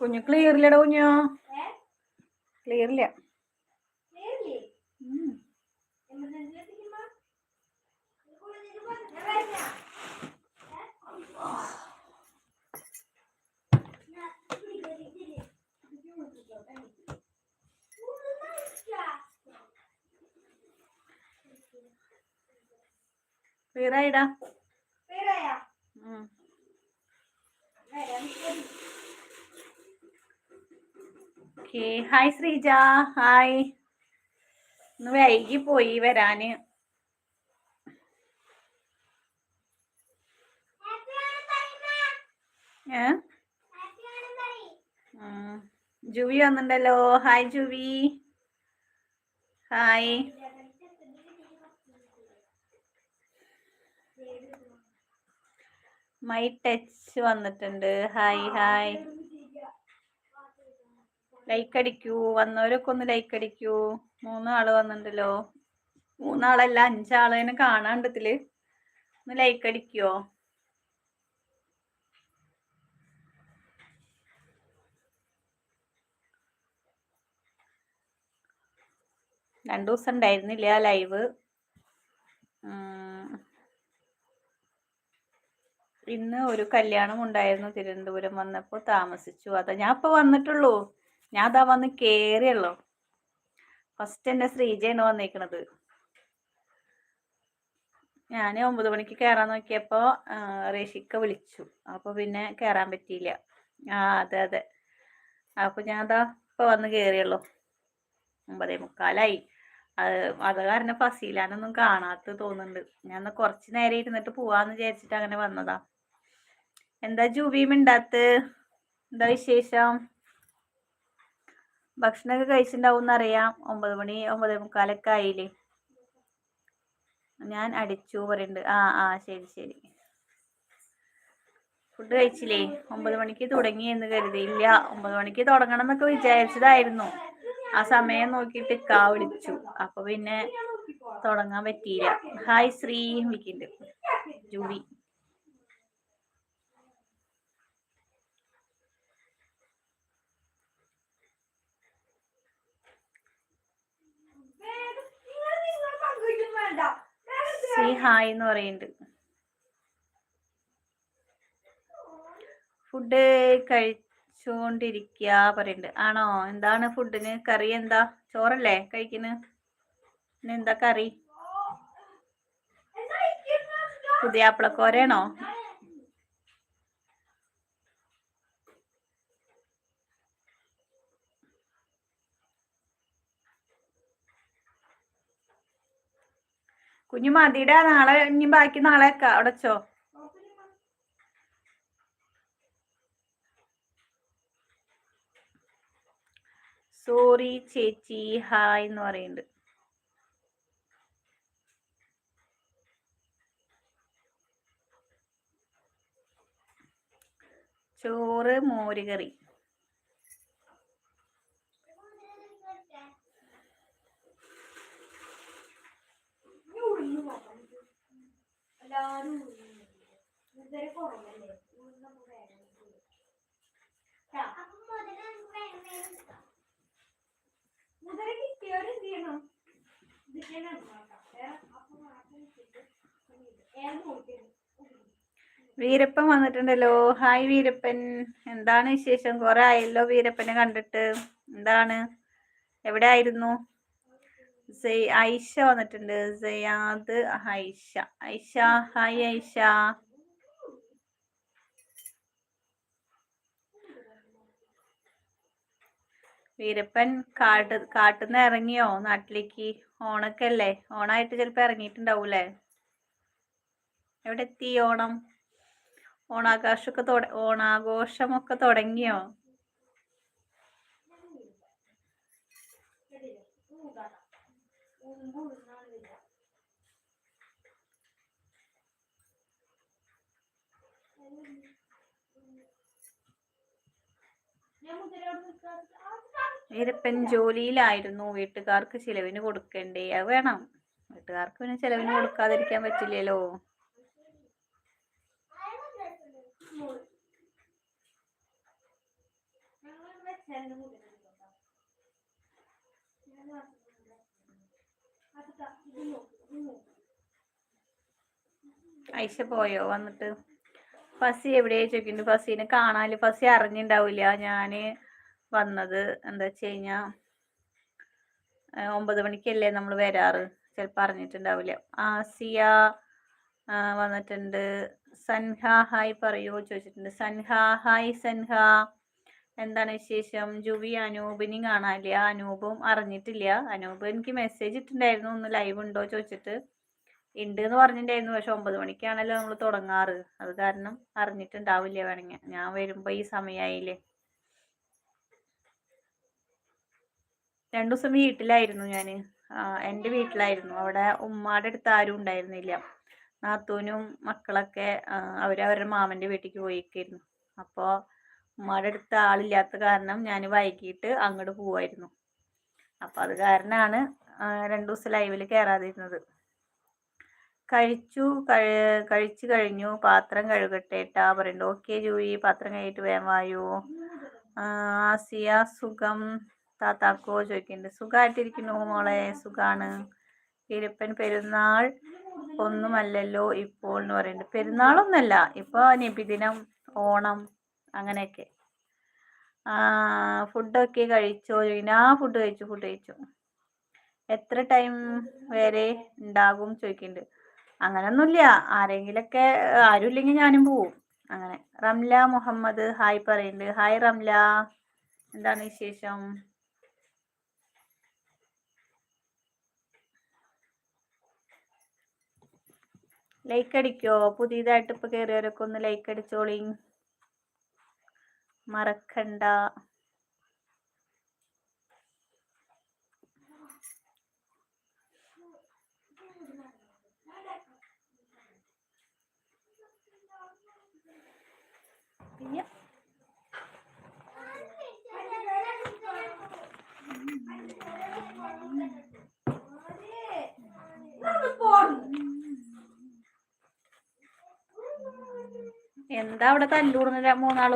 കുഞ്ഞു ക്ലിയർ ഇല്ലടാ കുഞ്ഞോ ക്ലിയർ ഇല്ല. ക്ലിയർ ആയിടാ ഉം. Okay hi Sreeja. ഹായ് ഇന്ന് വൈകി പോയി വരാന് Juvi വന്നുണ്ടല്ലോ. Hi Juvi. Hi my touch വന്നിട്ടുണ്ട്. ഹായ് ഹായ് ലൈക്ക് അടിക്കൂ. വന്നവരൊക്കെ ഒന്ന് ലൈക്ക് അടിക്കൂ. മൂന്നാൾ വന്നിട്ടുണ്ടല്ലോ മൂന്നാളല്ല അഞ്ചാളേനെ കാണാണ്ട് ഇതിൽ ഒന്ന് ലൈക്ക് അടിക്കുവോ രണ്ടു ദിവസം ഉണ്ടായിരുന്നില്ല ലൈവ് ഇന്ന് ഒരു കല്യാണം ഉണ്ടായിരുന്നു തിരുവനന്തപുരം വന്നപ്പോൾ താമസിച്ചു. അതാ ഞാൻ ഇപ്പൊ വന്നിട്ടുള്ളൂ. ഞാൻ അതാ വന്ന് കേറിയല്ലോ ഫസ്റ്റ് എന്നെ ശ്രീജയാണ് വന്നേക്കണത്. ഞാൻ ഒമ്പത് മണിക്ക് കയറാൻ നോക്കിയപ്പോ ആ, റേഷിക്ക വിളിച്ചു. അപ്പൊ പിന്നെ കയറാൻ പറ്റിയില്ല. ആ അതെ അതെ. അപ്പൊ ഞാൻ അതാ ഇപ്പൊ വന്ന് കേറിയുള്ളൂ. ഒമ്പതേ മുക്കാലായി. അത് അത് കാരണം ഫസീലാനൊന്നും കാണാത്ത തോന്നുന്നുണ്ട്. ഞാൻ കുറച്ച് നേരം ഇരുന്നിട്ട് പോവാന്ന് വിചാരിച്ചിട്ട് അങ്ങനെ വന്നതാ. എന്താ ജൂബിയും മിണ്ടാത്ത് എന്താ വിശേഷം? ഭക്ഷണമൊക്കെ കഴിച്ചിട്ടുണ്ടാവും അറിയാം ഒമ്പത് മണി ഒമ്പതേ മുക്കാലൊക്കെ ആയില്ലേ? ഞാൻ അടിച്ചു പറയുന്നുണ്ട് ആ ആ ശരി ശരി. ഫുഡ് കഴിച്ചില്ലേ? ഒമ്പത് മണിക്ക് തുടങ്ങി എന്ന് കരുതി ഇല്ല ഒമ്പത് മണിക്ക് തുടങ്ങണം എന്നൊക്കെ വിചാരിച്ചതായിരുന്നു. ആ സമയം നോക്കിയിട്ട് കാ വിളിച്ചു. അപ്പൊ പിന്നെ തുടങ്ങാൻ പറ്റിയില്ല. ഹായ് ശ്രീ വിളിക്കുന്നുണ്ട് ജൂബി. ശ്രീ ഹായ് എന്ന് പറയുന്നുണ്ട് ഫുഡ് കഴിച്ചുകൊണ്ടിരിക്കുക പറയുന്നുണ്ട് ആണോ? എന്താണ് ഫുഡിന് കറി എന്താ? ചോറല്ലേ പിന്നെ എന്താ കറി? പുതിയാപ്പിളക്കോരയാണോ കുഞ്ഞു മതിയുടെ നാളെ ഇനി ബാക്കി നാളെ വെക്കാം. അവിടെ സോറി ചേച്ചി. ഹായ് എന്ന് പറയുന്നുണ്ട്. ചോറ് വീരപ്പൻ വന്നിട്ടുണ്ടല്ലോ. ഹായ് വീരപ്പൻ. എന്താണ് വിശേഷം? കുറെ ആയല്ലോ വീരപ്പനെ കണ്ടിട്ട്. എന്താണ്? എവിടെ ആയിരുന്നു ഐഷ വന്നിട്ടുണ്ട്. സയാദ് ഹൈഷ ഐഷ ഹായ് ഐഷ വീരപ്പൻ കാട്ട് കാട്ടുന്ന ഇറങ്ങിയോ? നാട്ടിലേക്ക്? ഓണൊക്കെ അല്ലേ ഓണായിട്ട് ചിലപ്പോ ഇറങ്ങിയിട്ടുണ്ടാവൂലേ എവിടെ എത്തി ഓണം ഓണാഘോഷമൊക്കെ ഓണാഘോഷമൊക്കെ തുടങ്ങിയോ? വീരപ്പൻ ജോലിയിലായിരുന്നു. വീട്ടുകാർക്ക് ചിലവിന് കൊടുക്കണ്ടേ? അത് വേണം. വീട്ടുകാർക്ക് പിന്നെ ചിലവിന് കൊടുക്കാതിരിക്കാൻ പറ്റില്ലല്ലോ. ഐഷ പോയോ വന്നിട്ട്? ഫസി എവിടെയാ ചോദിക്കുന്നു ഫസീനെ കാണാൽ ഫസി അറിഞ്ഞിണ്ടാവില്ല. ഞാൻ വന്നത് എന്താ വെച്ച് കഴിഞ്ഞാ ഒമ്പത് മണിക്കല്ലേ നമ്മൾ വരാറ്. ചിലപ്പോൾ അറിഞ്ഞിട്ടുണ്ടാവില്ല. ആസിയ വന്നിട്ടുണ്ട്. സൻഹ ഹായ് പറയോ ചോദിച്ചിട്ടുണ്ട്. സൻഹ ഹായ് സൻഹ. എന്താണ് വിശേഷം? ജുവി അനൂപിനെയും കാണാനില്ല? അനൂപും അറിഞ്ഞിട്ടില്ല. അനൂപ് എനിക്ക് മെസ്സേജ് ഇട്ടിട്ടുണ്ടായിരുന്നു. ഒന്ന് ലൈവ് ഉണ്ടോ ചോദിച്ചിട്ട്. ഉണ്ട് എന്ന് പറഞ്ഞിട്ടുണ്ടായിരുന്നു. പക്ഷെ ഒമ്പത് മണിക്കാണല്ലോ നമ്മൾ തുടങ്ങാറ്. അത് കാരണം അറിഞ്ഞിട്ടുണ്ടാവില്ല വേണമെങ്കിൽ. ഞാൻ വരുമ്പോൾ ഈ സമയമായില്ലേ രണ്ടു ദിവസം വീട്ടിലായിരുന്നു ഞാൻ എന്റെ വീട്ടിലായിരുന്നു. അവിടെ ഉമ്മാടെ അടുത്ത് ആരും ഉണ്ടായിരുന്നില്ല. നാത്തൂനും മക്കളൊക്കെ അവരവരുടെ മാമന്റെ വീട്ടിലേക്ക് പോയിക്കായിരുന്നു. അപ്പോൾ ഉമ്മാടെ അടുത്ത് ആളില്ലാത്ത കാരണം ഞാൻ വൈകിട്ട് അങ്ങോട്ട് പോവായിരുന്നു. അപ്പോൾ അത് കാരണമാണ് രണ്ടു ദിവസം ലൈവിൽ കയറാതിരുന്നത് കഴിച്ചു കഴി- കഴിച്ചു കഴിഞ്ഞു. പാത്രം കഴുകട്ടെ ഏട്ടാ പറയുന്നുണ്ട് ഓക്കെ ജൂയി. പാത്രം കഴുകിയിട്ട് വേമായോ ആസിയ സുഖം. താത്താക്കോ ചോദിക്കുന്നുണ്ട് സുഖമായിട്ടിരിക്കുന്നു മോളെ? സുഖാണ്. ഇരപ്പൻ പെരുന്നാൾ ഒന്നുമല്ലല്ലോ ഇപ്പോൾ എന്ന് പറയുന്നുണ്ട് പെരുന്നാളൊന്നല്ല ഇപ്പൊ നബിദിനം ഓണം അങ്ങനെയൊക്കെ. ഫുഡൊക്കെ കഴിച്ചോ? ആ ഫുഡ് കഴിച്ചു ഫുഡ് കഴിച്ചു. എത്ര ടൈം വരെ ഉണ്ടാകും ചോദിക്കുന്നുണ്ട് അങ്ങനൊന്നുമില്ല ആരെങ്കിലൊക്കെ ആരും ഇല്ലെങ്കിൽ ഞാനും പോവും. അങ്ങനെ. റംല മുഹമ്മദ് ഹായ് പറയുന്നുണ്ട് ഹായ് റംല. എന്താണ് വിശേഷം? ലൈക്ക് അടിക്കോ? പുതിയതായിട്ട് ഇപ്പൊ കയറിയവരൊക്കെ ഒന്ന് ലൈക്ക് അടിച്ചോളി മറക്കണ്ട. പിന്നെ എന്താ അവിടെ തല്ലൂടുന്ന മൂന്നാൾ?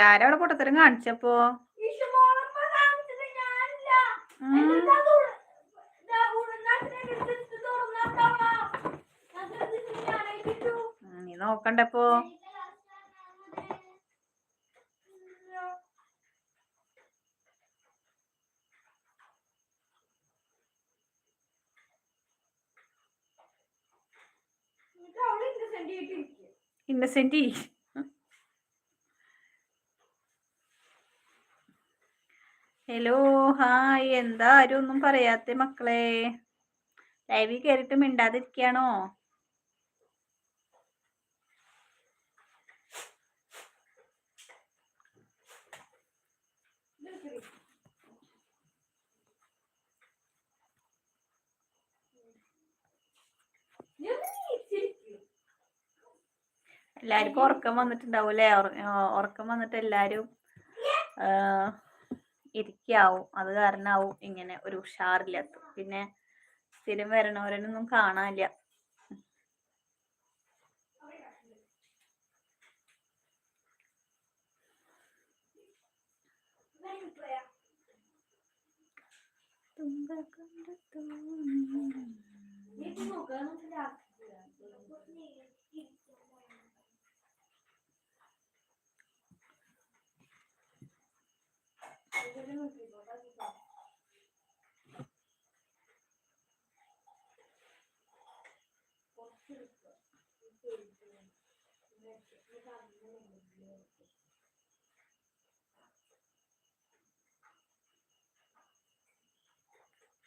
ആരവിടെ പൊട്ടത്തരം കാണിച്ചപ്പോ? നീ നോക്കണ്ടപ്പോ. ഇന്നസെന്റ് ഹലോ ഹായ് എന്താ ആരും ഒന്നും പറയാത്ത മക്കളെ? ലൈവിൽ കയറിയിട്ട് മിണ്ടാതിരിക്കുകയാണോ എല്ലാവർക്കും ഉറക്കം വന്നിട്ടുണ്ടാവും അല്ലേ ഉറക്കം വന്നിട്ട് എല്ലാരും ആ, ഇരിക്കാവും. അത് കാരണാവും ഇങ്ങനെ ഒരു ഉഷാറില്ലാത്ത പിന്നെ സ്ഥിരം വരണവരനൊന്നും കാണാനില്ല.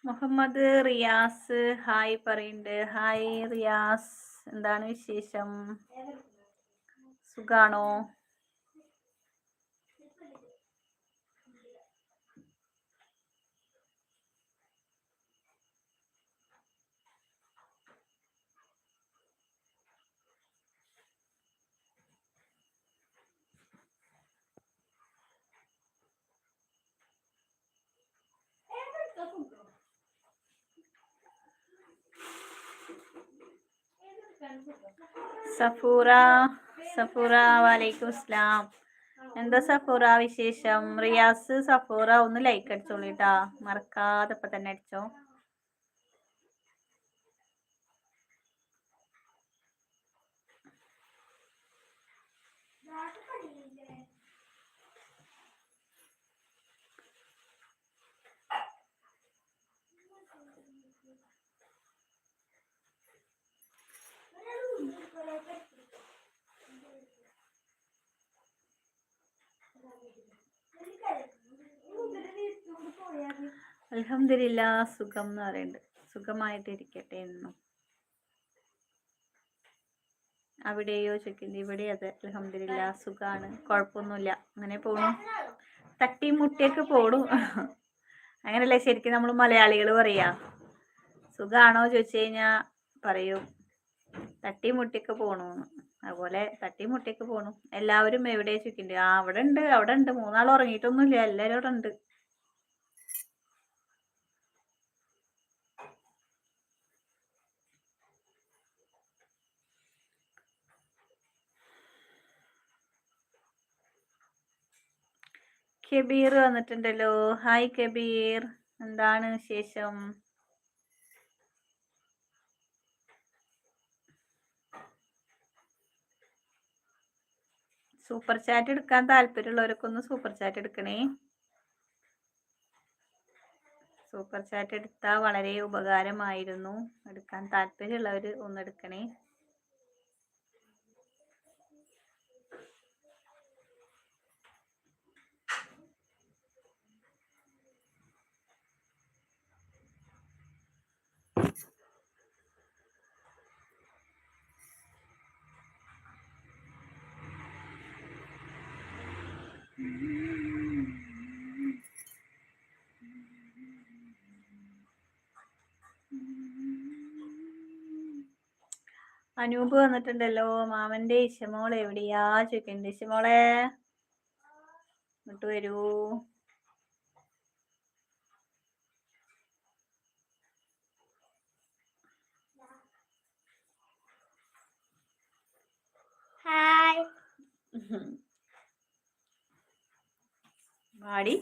മുഹമ്മദ് റിയാസ് ഹായ് പറയുന്നുണ്ട് ഹായ് റിയാസ്. എന്താണ് വിശേഷം? സുഖാണോ? സഫൂറ സഫൂറ വലൈക്കും ഇസ്ലാം എന്താ സഫൂറ വിശേഷം? റിയാസ് സഫൂറ ഒന്ന് ലൈക്ക് അടിച്ചോളിട്ടാ മറക്കാതെ ഇപ്പൊ തന്നെ അടിച്ചോ. അലഹമില്ല സുഖം എന്ന് പറയുന്നുണ്ട് സുഖമായിട്ടിരിക്കട്ടെ എന്നും. അവിടെയോ ചോദിക്കുന്നത് ഇവിടെ അതെ അലഹമില്ല സുഖാണ്. കുഴപ്പമൊന്നുമില്ല. അങ്ങനെ പോണു. തട്ടി മുട്ടിയൊക്കെ പോണു. അങ്ങനല്ലേ ശരിക്കും നമ്മൾ മലയാളികൾ പറയാ? സുഖാണോ ചോദിച്ചു കഴിഞ്ഞാ പറയും. തട്ടി മുട്ടിയൊക്കെ പോണൂന്ന്. അതുപോലെ തട്ടി മുട്ടിയൊക്കെ പോണു. എല്ലാവരും എവിടെ ചോദിക്കുന്നുണ്ട് ആ അവിടെ ഉണ്ട് അവിടെ ഉണ്ട് മൂന്നാൾ ഉറങ്ങിയിട്ടൊന്നുമില്ല എല്ലാവരും അവിടെ ഉണ്ട് കബീർ വന്നിട്ടുണ്ടല്ലോ. ഹായ് കബീർ. എന്താണ് വിശേഷം? സൂപ്പർ ചാറ്റ് എടുക്കാൻ താല്പര്യമുള്ളവരൊക്കെ ഒന്ന് സൂപ്പർ ചാറ്റ് എടുക്കണേ. സൂപ്പർ ചാറ്റ് എടുത്താൽ വളരെ ഉപകാരമായിരുന്നു. എടുക്കാൻ താല്പര്യമുള്ളവർ ഒന്ന് എടുക്കണേ. അനൂപ് വന്നിട്ടുണ്ടല്ലോ മാമന്റെ ഇശമോൾ എവിടെയാ ചോദിക്കുന്നുണ്ട് ഇശമോളെ? ഇങ്ങോട്ട് വരൂ. ഹായ്. വാടി.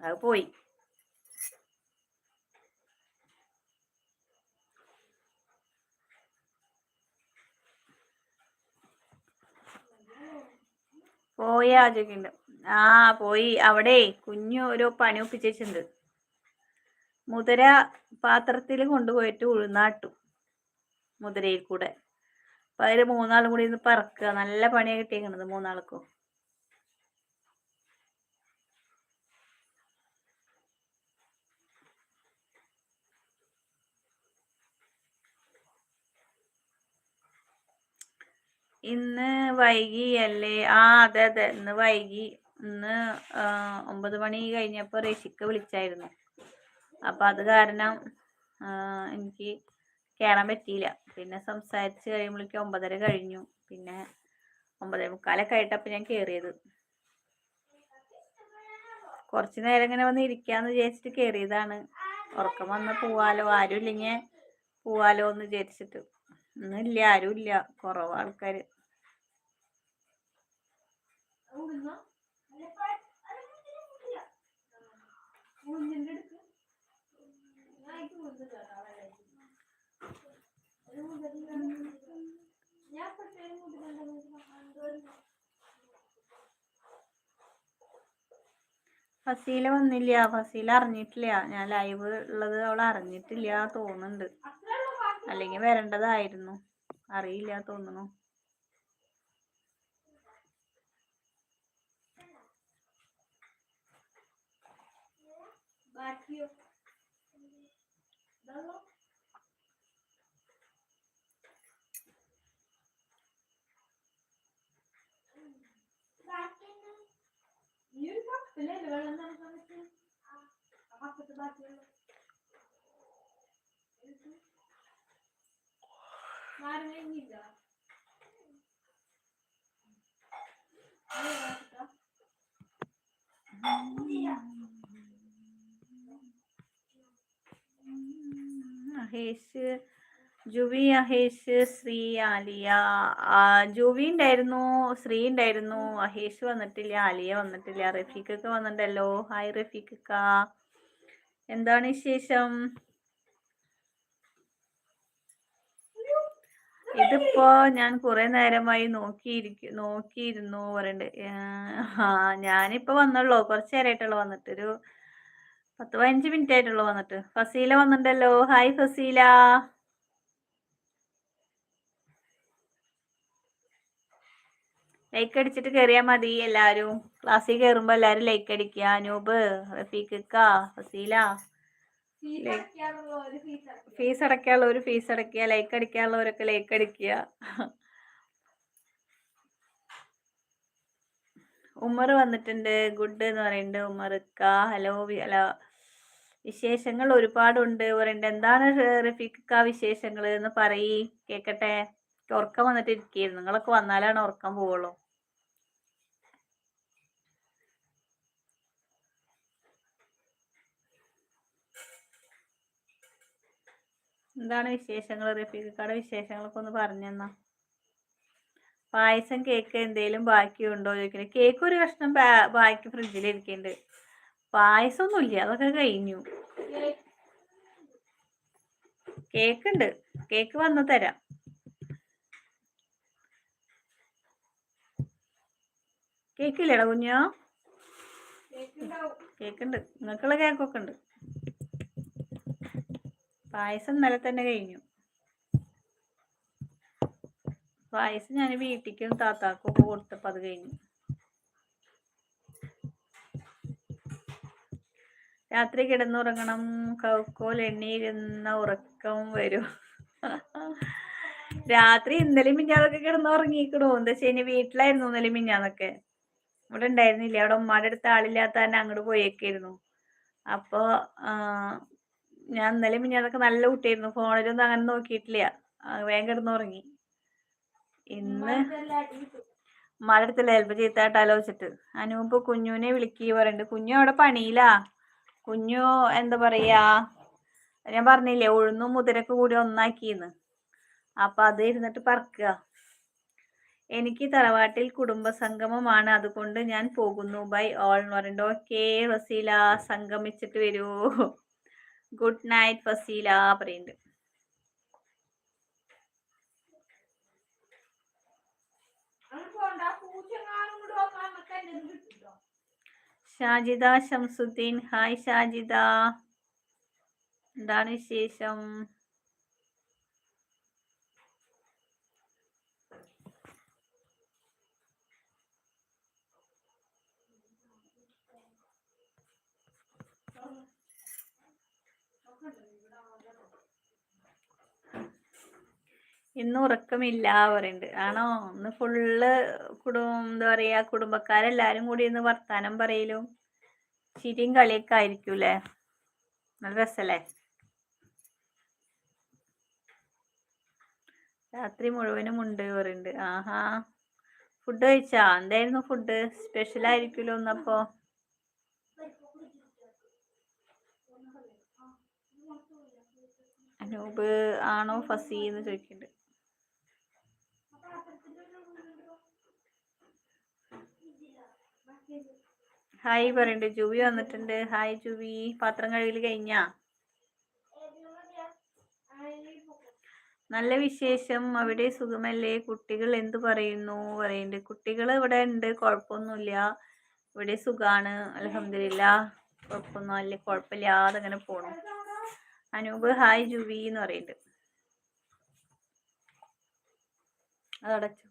അത് പോയി. പോയാ ചോദിക്കുന്നുണ്ട് ആ പോയി. അവിടെ കുഞ്ഞു ഒരു പണി ഒപ്പിച്ചിട്ടുണ്ട് മുതിര പാത്രത്തിൽ കൊണ്ടുപോയിട്ട് ഉഴുന്നാട്ടു മുതിരയിൽ കൂടെ. അപ്പൊ അതിൽ മൂന്നാളും കൂടി ഇന്ന് പറക്കുക. നല്ല പണിയാ കിട്ടിയേക്കണത് മൂന്നാൾക്കും. ഇന്ന് വൈകി അല്ലേ? ആ അതെ അതെ. ഇന്ന് വൈകി. ഇന്ന് ഒമ്പത് മണി കഴിഞ്ഞപ്പോ റേഷിക്ക് വിളിച്ചായിരുന്നു. അപ്പൊ അത് കാരണം എനിക്ക് കയറാൻ പറ്റിയില്ല. പിന്നെ സംസാരിച്ച് കഴിയുമ്പോഴേക്കും ഒമ്പതര കഴിഞ്ഞു. പിന്നെ ഒമ്പതര മുക്കാലൊക്കെ ആയിട്ടപ്പൊ ഞാൻ കയറിയത് കുറച്ചു നേരം ഇങ്ങനെ വന്ന് ഇരിക്കാന്ന് വിചാരിച്ചിട്ട് കേറിയതാണ്. ഉറക്കം വന്ന് പോവാലോ? ആരും ഇല്ലെങ്കിൽ പോവാലോ എന്ന് വിചാരിച്ചിട്ട്. ഇന്നില്ല ആരും ഇല്ല കുറവ് ഫസീല വന്നില്ല. ഫസീല അറിഞ്ഞിട്ടില്ല. ഞാൻ ലൈവ് ഉള്ളത് അവൾ അറിഞ്ഞിട്ടില്ല തോന്നുന്നുണ്ട്. അല്ലെങ്കിൽ വരേണ്ടതായിരുന്നു. അറിയില്ല തോന്നുന്നു. Farkı yok. Balon. Yürü bak, böyle de var. Ondan sonra sen... Ama kutu bakıyorum. Var mı en güzel? Ne var burada? Bu ne ya? Mahesh Juvi Ahesh Sree Aliya. Juvi ഉണ്ടായിരുന്നു ശ്രീ ഉണ്ടായിരുന്നു. അഹേഷ് വന്നിട്ടില്ല ആലിയ വന്നിട്ടില്ല റഫീഖൊക്കെ വന്നിട്ടുണ്ടല്ലോ. ഹായ് റഫീഖക്ക. എന്താണ് വിശേഷം? ഇതിപ്പോ ഞാൻ കുറെ നേരമായി നോക്കിയിരിക്കും നോക്കിയിരുന്നു പറയണ്ട്. ആ ഞാനിപ്പോ വന്നുള്ളൂ. കുറച്ചു നേരമായിട്ടുള്ളൂ വന്നിട്ട്. ഒരു പത്ത് പതിനഞ്ച് മിനിറ്റ് ആയിട്ടുള്ളൂ വന്നിട്ട്. ഫസീല വന്നിട്ടുണ്ടല്ലോ. ഹായ് ഫസീല. ലൈക്ക് അടിച്ചിട്ട് കയറിയാൽ മതി എല്ലാവരും ക്ലാസ്സിൽ കയറുമ്പോൾ എല്ലാവരും ലൈക്ക് അടിക്കുക. അനൂപ് റഫീഖ് ഫസീല. ഫീസ് അടയ്ക്കാനുള്ള ഒരു ഫീസ് അടയ്ക്കുക. ലൈക്ക് അടിക്കാനുള്ളവരൊക്കെ ലൈക്ക് അടിക്കുക. ഉമ്മർ വന്നിട്ടുണ്ട്. ഗുഡ് എന്ന് പറയുന്നുണ്ട് ഉമ്മർക്ക ഹലോ ഹലോ. വിശേഷങ്ങൾ ഒരുപാടുണ്ട്. പറയണ്ട എന്താണ് റഫീഖിക്ക വിശേഷങ്ങൾ എന്ന് പറയി. കേക്കട്ടെ. ഉറക്കം വന്നിട്ട് ഇരിക്കുകയായിരുന്നു നിങ്ങളൊക്കെ വന്നാലാണ് ഉറക്കം പോവുള്ളൂ. എന്താണ് വിശേഷങ്ങൾ റഫീഖക്കാടെ വിശേഷങ്ങളൊക്കെ ഒന്ന് പറഞ്ഞെന്നാ പായസം കേക്ക് എന്തേലും ബാക്കിയുണ്ടോ ചോദിക്കുന്നത് കേക്ക് ഒരു കഷ്ണം ബാക്കി ഫ്രിഡ്ജിൽ ഇരിക്കുന്നുണ്ട് പായസം ഒന്നുമില്ല അതൊക്കെ കഴിഞ്ഞു. കേക്ക് ഉണ്ട് കേക്ക് വന്ന് തരാം. കേക്ക് ഇല്ലേടാ കുഞ്ഞോ? കേക്ക് ഉണ്ട് നിങ്ങൾക്കുള്ള കേക്കൊക്കെ ഉണ്ട് പായസം ഇന്നലെ തന്നെ കഴിഞ്ഞു. പായസം ഞാൻ വീട്ടിക്കും താത്താക്കും ഒക്കെ കൊടുത്തപ്പോ അത് കഴിഞ്ഞു. രാത്രി കിടന്നുറങ്ങണം. കൗക്കോൽ എണ്ണിയിരുന്ന ഉറക്കം വരും. രാത്രി ഇന്നലെ മിഞ്ഞാന്നൊക്കെ കിടന്നുറങ്ങിക്കണു എന്താ വെച്ച് കഴിഞ്ഞാൽ വീട്ടിലായിരുന്നു ഇന്നലെ മിഞ്ഞാന്നൊക്കെ. ഇവിടെ ഉണ്ടായിരുന്നില്ല. അവിടെ ഉമ്മാടെ അടുത്ത് ആളില്ലാത്ത തന്നെ അങ്ങോട്ട് പോയേക്കായിരുന്നു. അപ്പൊ ഞാൻ ഇന്നലെ മിഞ്ഞാന്നൊക്കെ നല്ല കുട്ടിയായിരുന്നു. ഫോണിലൊന്നും അങ്ങനെ നോക്കിയിട്ടില്ല. വേഗം കിടന്നുറങ്ങി. ഇന്ന് ഉമ്മാടെ അടുത്തല്ല ചിലപ്പോ ചീത്തായിട്ട് ആലോചിച്ചിട്ട്. അനൂപ് കുഞ്ഞുവിനെ വിളിക്കുക പറയുന്നുണ്ട് കുഞ്ഞു അവിടെ പണിയിലാ? കുഞ്ഞു എന്താ പറയാ? ഞാൻ പറഞ്ഞില്ലേ ഉഴുന്നും മുതിരൊക്കെ കൂടി ഒന്നാക്കിന്ന്. അപ്പൊ അത് ഇരുന്നിട്ട് പറക്കുക. എനിക്ക് തറവാട്ടിൽ കുടുംബസംഗമമാണ്. അതുകൊണ്ട് ഞാൻ പോകുന്നു. ബൈ ഓൾ എന്ന് പറയുന്നുണ്ട്. ഓക്കെ ഫസീല സംഗമിച്ചിട്ട് വരൂ. ഗുഡ് നൈറ്റ് ഫസീല പറയുന്നുണ്ട്. ഷാജിദ ഷംസുദ്ദീൻ ഹായ് ഷാജിദ എന്താണ് വിശേഷം ഇന്ന് ഉറക്കമില്ല പറയുന്നുണ്ട് ആണോ? ഇന്ന് ഫുള്ള് കുടുംബം എന്താ പറയാ കുടുംബക്കാരെല്ലാരും കൂടി ഇന്ന് വർത്താനം പറയലും? ചിരിയും കളിയൊക്കെ ആയിരിക്കൂലേ നല്ല രസല്ലേ? രാത്രി മുഴുവനും ഉണ്ട് പറയുന്നുണ്ട് ആഹാ. ഫുഡ് കഴിച്ചാ? എന്തായിരുന്നു ഫുഡ്? സ്പെഷ്യൽ ആയിരിക്കുമല്ലോ ഒന്നപ്പോ അനൂപ് ആണോ ഫസി എന്ന് ചോദിക്കുന്നുണ്ട് ഹായ് പറയണ്ട്. ജുവി വന്നിട്ടുണ്ട്. ഹായ് ജുവി. പാത്രം കഴുകൽ കഴിഞ്ഞാ? നല്ല വിശേഷം. അവിടെ സുഖമല്ലേ? കുട്ടികൾ എന്തു പറയുന്നു? പറയുന്നുണ്ട് കുട്ടികൾ ഇവിടെ ഉണ്ട്. കുഴപ്പമൊന്നുമില്ല. ഇവിടെ സുഖാണ്. അലഹമില്ല കുഴപ്പമൊന്നും അല്ല കുഴപ്പമില്ലാതെ അങ്ങനെ പോണു. അനൂപ് ഹായ് ജുവി എന്ന് പറയുന്നുണ്ട് അതടച്ചു.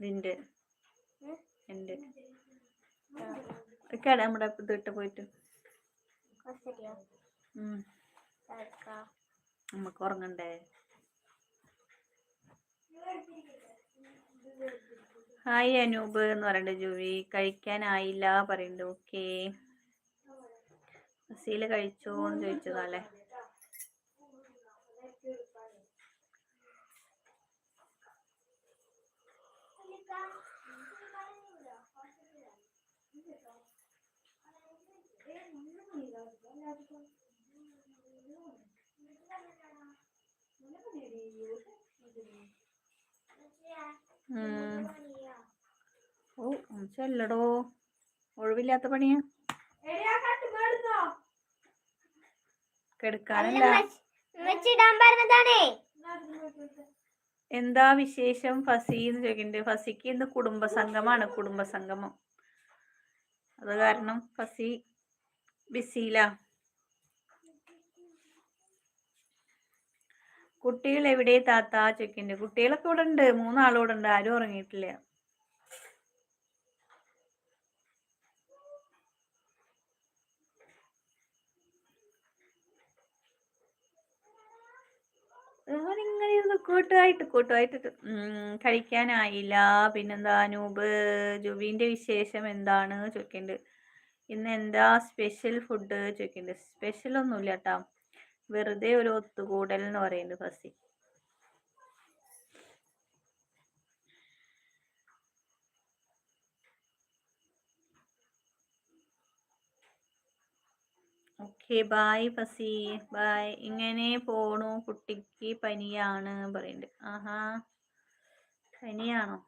നിന്റെ. എന്റെ ഒക്കെ നമ്മുടെ ഇട്ട് പോയിട്ട്. നമുക്ക് ഉറങ്ങണ്ടേ? ഹായ് അനൂപ് എന്ന് പറയണ്ട ജൂവി. കഴിക്കാനായില്ല പറയുന്നുണ്ട് ഓക്കേ. ഫസീല കഴിച്ചോ എന്ന് ചോദിച്ചതല്ലേ ഉം. ഓ ഒഴിവില്ലാത്ത പണിയാ. എന്താ വിശേഷം? ഫസി എന്ന് ചോദിക്കുന്നുണ്ട് ഫസിക്ക് ഇന്ന് കുടുംബസംഗമാണ്. കുടുംബസംഗമം. അത് കാരണം ഫസി ബിസിയില. കുട്ടികൾ എവിടെ താത്ത ചെക്കിന്റെ കുട്ടികളൊക്കെ ഇവിടെ ഉണ്ട് മൂന്നാളൂടെ ഉണ്ട് ആരും ഉറങ്ങിയിട്ടില്ല. ഇങ്ങനെ ഇരുന്ന് കൂട്ടുമായിട്ട് കൂട്ടുമായിട്ട് കഴിക്കാനായില്ല. പിന്നെന്താ അനൂപ് ജുബീന്റെ വിശേഷം എന്താണ് ചോദിക്കുന്നുണ്ട് ഇന്ന് എന്താ സ്പെഷ്യൽ ഫുഡ് ചോദിക്കുന്നുണ്ട് സ്പെഷ്യൽ ഒന്നുമില്ല കേട്ടാ വെറുതെ ഒരു ഒത്തുകൂടൽ എന്ന് പറയുന്നത് Fasi. Okay bye Fasi. Bye ഇങ്ങനെ പോണു. കുട്ടിക്ക് പനിയാണ് പറയുന്നുണ്ട് ആഹാ. പനിയാണോ?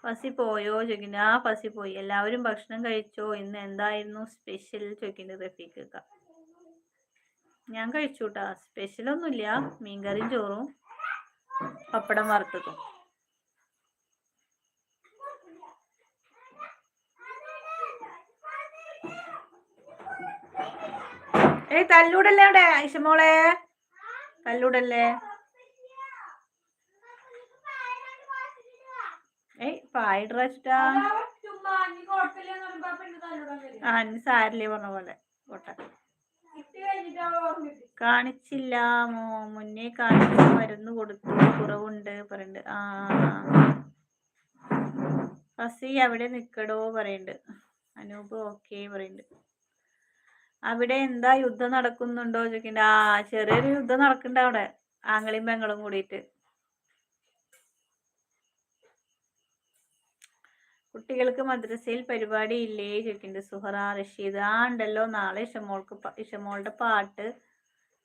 ഫസി പോയോ? ചോദിക്കുന്നത് ആ ഫസി പോയി. എല്ലാവരും ഭക്ഷണം കഴിച്ചോ? ഇന്ന് എന്തായിരുന്നു സ്പെഷ്യൽ? ചോദിക്കുന്നത് റഫീഖക്ക ഞാൻ കഴിച്ചു കേട്ടാ സ്പെഷ്യലൊന്നുമില്ല മീൻകറിയും ചോറും പപ്പടം വറുത്തതും. ഏയ് തല്ലൂടല്ലേ അവിടെ? ഐഷമോളെ തല്ലൂടല്ലേ? ഏയ് പായിട വെച്ചിട്ടാ ആ സാരില്ലേ പറഞ്ഞ പോലെ. പോട്ടെ. കാണിച്ചില്ല മോ മുന്നേ കാണിച്ച മരുന്ന് കൊടുത്തു കുറവുണ്ട് പറയണ്ട് ആ. ഫസി അവിടെ നിക്കടോ പറയണ്ട്. അനൂപ് ഓക്കെ പറയണ്ട്. അവിടെ എന്താ യുദ്ധം നടക്കുന്നുണ്ടോ ചോദിക്കണ്ട. ആ ചെറിയൊരു യുദ്ധം നടക്കുന്നുണ്ട് അവിടെ ആങ്ങളിയും പെങ്ങളും കൂടിയിട്ട്. കുട്ടികൾക്ക് മദ്രസയിൽ പരിപാടി ഇല്ലേ ചോദിക്കുന്നുണ്ട് സുഹറ റഷീദ് ആ ഉണ്ടല്ലോ. നാളെ ഇഷമോൾക്ക് ഇഷമോളുടെ പാട്ട്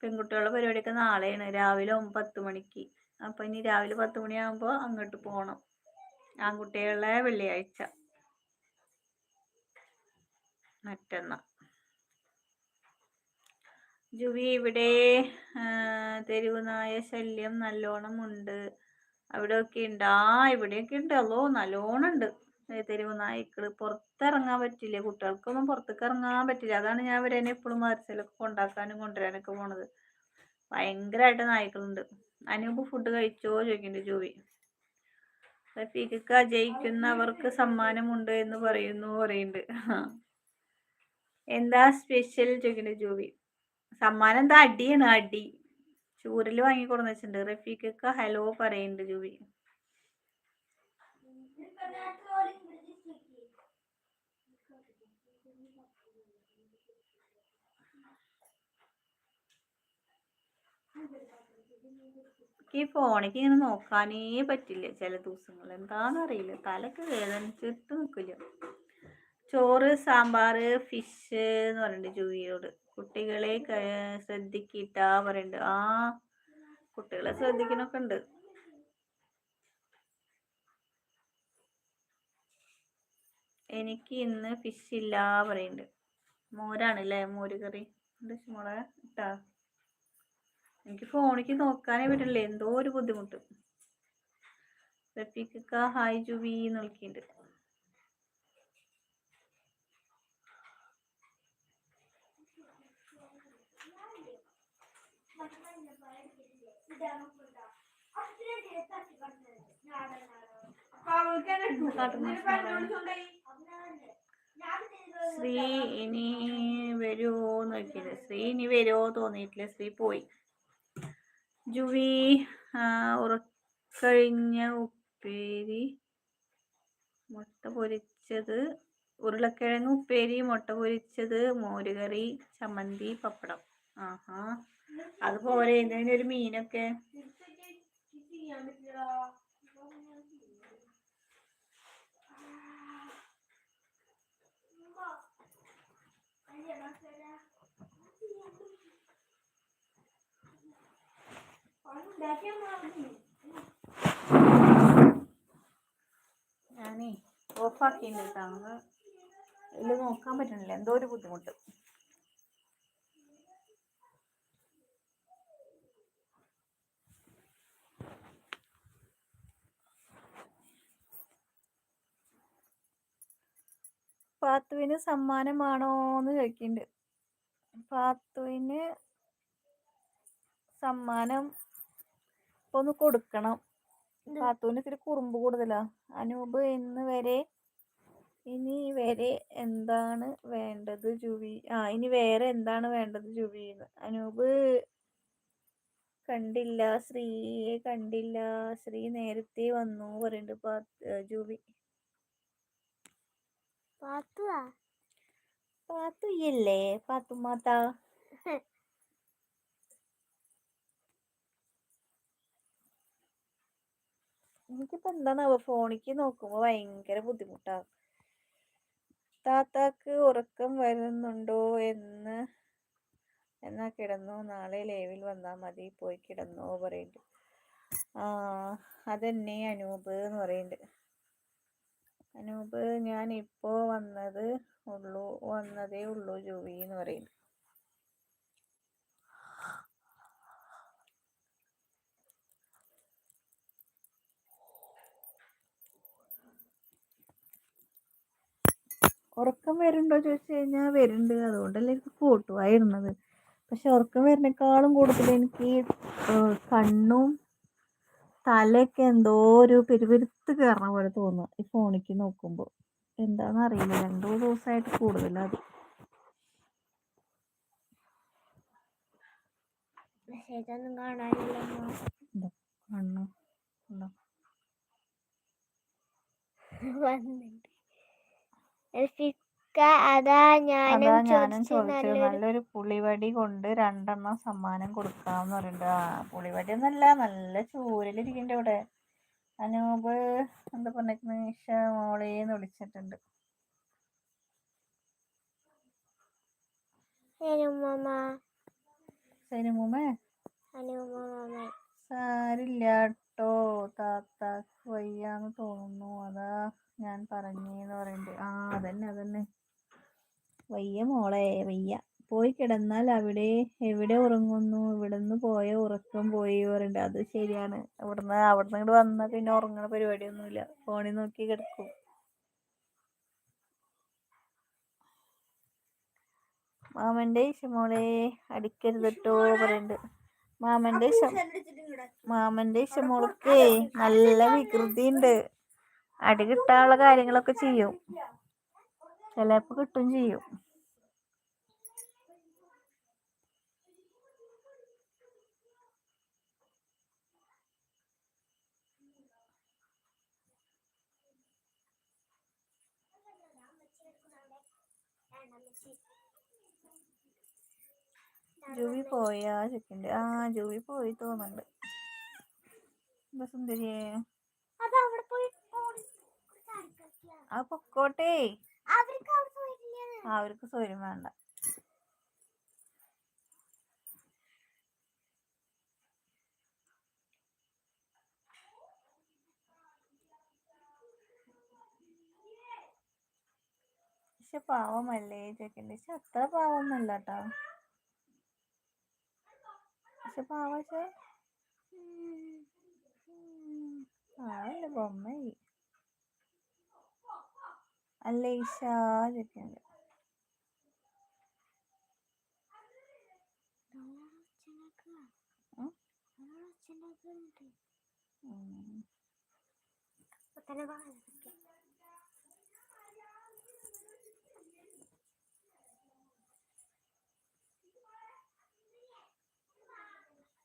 പെൺകുട്ടികളുടെ പരിപാടിയൊക്കെ നാളെയാണ്. രാവിലെ പത്ത് മണിക്ക്. അപ്പൊ ഇനി രാവിലെ പത്ത് മണിയാകുമ്പോൾ അങ്ങോട്ട് പോണം. ആൺകുട്ടികളെ വെള്ളിയാഴ്ച. മറ്റന്നാ. ജുവി ഇവിടെ ആ, തെരുവ് നായ ശല്യം നല്ലോണം ഉണ്ട്. അവിടെയൊക്കെ ഉണ്ട്. ആ ഇവിടെയൊക്കെ ഉണ്ട്. അല്ലോ നല്ലോണം ഉണ്ട്. തെരുവ് നായ്ക്കൾ പുറത്തിറങ്ങാൻ പറ്റില്ല കുട്ടികൾക്കൊന്നും പുറത്തേക്ക് ഇറങ്ങാൻ പറ്റില്ല. അതാണ് ഞാൻ ഇവരെന്നെ എപ്പോഴും മത്സരമൊക്കെ കൊണ്ടാക്കാനും കൊണ്ടുവരാനൊക്കെ പോണത്. ഭയങ്കരമായിട്ട് നായ്ക്കളുണ്ട്. അനൂപ് ഫുഡ് കഴിച്ചോ ചോദിക്കുന്നുണ്ട് ജൂവി റഫീഖിക്ക ജയിക്കുന്നവർക്ക് സമ്മാനമുണ്ട് എന്ന് പറയുന്നു പറയുന്നുണ്ട്. എന്താ സ്പെഷ്യൽ ചോദിക്കുന്നുണ്ട് ജൂവി സമ്മാനം എന്താ? അടിയാണ് അടി. ചൂരൽ വാങ്ങി കൊടുന്നു വെച്ചിട്ടുണ്ട്. റഫീഖിക്ക ഹലോ പറയുന്നുണ്ട് ജൂവി ഈ ഫോണിക്ക് ഇങ്ങനെ നോക്കാനേ പറ്റില്ല ചില ദിവസങ്ങൾ എന്താണെന്നറിയില്ല തലക്ക് വേദനിച്ചിട്ട് നിൽക്കില്ല ചോറ് സാമ്പാർ ഫിഷ് എന്ന് പറയുന്നുണ്ട് ജൂവിയോട് കുട്ടികളെ ശ്രദ്ധിക്കിട്ടാ പറയുന്നുണ്ട് ആ കുട്ടികളെ ശ്രദ്ധിക്കണൊക്കെ ഉണ്ട്. എനിക്ക് ഇന്ന് ഫിഷ് ഇല്ല പറയുന്നുണ്ട് മോരാണല്ലേ മോര് കറി എന്താ മോളെ? ഇട്ടാ. എനിക്ക് ഫോണിക്ക് നോക്കാനേ പറ്റില്ല എന്തോ ഒരു ബുദ്ധിമുട്ട്. റഫീഖിക്ക ഹായ് ജുബി എന്ന് ശ്രീ ഇനി വരുമോ നോക്കിയത് ശ്രീ ഇനി വരുമോ തോന്നിയിട്ടില്ല. ശ്രീ പോയി. ജുവി ഉറക്കഴിഞ്ഞ ഉപ്പേരി മുട്ട പൊരിച്ചത് ഉരുളക്കിഴങ്ങ് ഉപ്പേരി മുട്ട പൊരിച്ചത് മോരുകറി ചമ്മന്തി പപ്പടം. ആഹാ. അതുപോലെ ഒരു മീനൊക്കെ? ഞാനേ ഓഫാക്കിയിട്ടാണ് ഇതിൽ നോക്കാൻ പറ്റണില്ല. എന്തോ ഒരു ബുദ്ധിമുട്ട്. പാത്തുവിന് സമ്മാനമാണോ എന്ന് ചോദിക്കുന്നുണ്ട് പാത്തുവിന് സമ്മാനം ഒന്ന് കൊടുക്കണം. കാത്തൂന് ഇത്തിരി കുറുമ്പ് കൂടുതലാ. അനൂപ് ഇന്ന് വരെ ഇനി വരെ എന്താണ് വേണ്ടത് ജുവി ആ ഇനി വേറെ എന്താണ് വേണ്ടത് ജുവിന്ന് അനൂപ് കണ്ടില്ല. ശ്രീയെ കണ്ടില്ല. ശ്രീ നേരത്തെ വന്നു പറയുന്നുണ്ട് പാ ജുവി പാത്തുവാ? പാത്തു ഇല്ലേ പാത്തുമാത്ത എനിക്കിപ്പോ എന്താണാവോ ഫോണിക്ക് നോക്കുമ്പോ ഭയങ്കര ബുദ്ധിമുട്ടാ. താത്താക്ക് ഉറക്കം വരുന്നുണ്ടോ എന്ന് എന്നാ കിടന്നു? നാളെ ലൈവിൽ വന്നാ മതി പോയി കിടന്നോ പറയുന്നുണ്ട് ആ അതെന്നെ അനൂപ് എന്ന് പറയുന്നുണ്ട് അനൂപ് ഞാൻ ഇപ്പോ വന്നത് ഉള്ളൂ വന്നതേ ഉള്ളൂ ജൂവി എന്ന് പറയുന്നു ഉറക്കം വരുന്നുണ്ടോ ചോദിച്ചു കഴിഞ്ഞാൽ വരുന്നുണ്ട്. അതുകൊണ്ടല്ലേ എനിക്ക് കൂട്ടുവായിരുന്നത് പക്ഷെ ഉറക്കം വരുന്നേക്കാളും കൂടുതൽ എനിക്ക് കണ്ണും തലയൊക്കെ എന്തോ ഒരു പെരുപെരുത്ത് കയറണ പോലെ തോന്നുക ഈ ഫോണിക്ക് നോക്കുമ്പോൾ. എന്താണെന്ന് അറിയില്ല. രണ്ടോ ദിവസമായിട്ട് കൂടുതലത് മെസ്സേജ് ഒന്നും കാണാനില്ലല്ലോ വന്നിട്ട് അതാ ഞാനും ചോദിച്ചു നല്ലൊരു പുളിവടി കൊണ്ട് രണ്ടെണ്ണം സമ്മാനം കൊടുക്കാന്ന് പറയുന്നുണ്ട് ആ പുളിവടി ഒന്നല്ല നല്ല ചൂരലിരിക്കണ്ട ഇവിടെ. അനൂപ് എന്താ പറഞ്ഞേക്കുന്നത് ഇഷ മോളേന്ന് വിളിച്ചിട്ടുണ്ട്. അനുമ്മ സാരില്ല ട്ടോ താത്താക്ക് വയ്യാന്ന് തോന്നുന്നു. അതാ ഞാൻ പറഞ്ഞേന്ന് പറയണ്ട്. ആ അതന്നെ അതന്നെ. വയ്യ മോളെ വയ്യ. പോയി കിടന്നാൽ അവിടെ എവിടെ ഉറങ്ങുന്നു? ഇവിടുന്ന് പോയ ഉറക്കം പോയി പറയണ്ട്. അത് ശരിയാണ്. ഇവിടുന്ന് അവിടുന്ന് ഇങ്ങോട്ട് വന്നാൽ പിന്നെ ഉറങ്ങണ പരിപാടിയൊന്നുമില്ല. ഫോണിൽ നോക്കി കിടക്കും. മാമന്റെ ഇഷ്ടമോളെ അടിക്കരുത് ട്ടോ പറയുന്നുണ്ട് മാമന്റെ മാമന്റെ ഇഷമോൾക്കേ നല്ല വികൃതി ഉണ്ട് അടി കിട്ടാനുള്ള കാര്യങ്ങളൊക്കെ ചെയ്യും ചിലപ്പോ കിട്ടും ചെയ്യും ജൂവി പോയാ ചെക്കണ്ട് ആ ജൂവി പോയി തോന്നുന്നുണ്ട്. എന്താ സുന്ദരിയെ? ആ പൊക്കോട്ടെ. അവർക്ക് സൗകര്യം വേണ്ട. പക്ഷെ പാവമല്ലേ? ചെക്കന്റെ പക്ഷെ അത്ര പാവമൊന്നുമല്ല കേട്ടോ. പക്ഷെ പാവ പക്ഷെ പാവല്ല ബൊമ്മയി അല്ല ഈശാതിരിക്കുന്നുണ്ട്. തന്നെ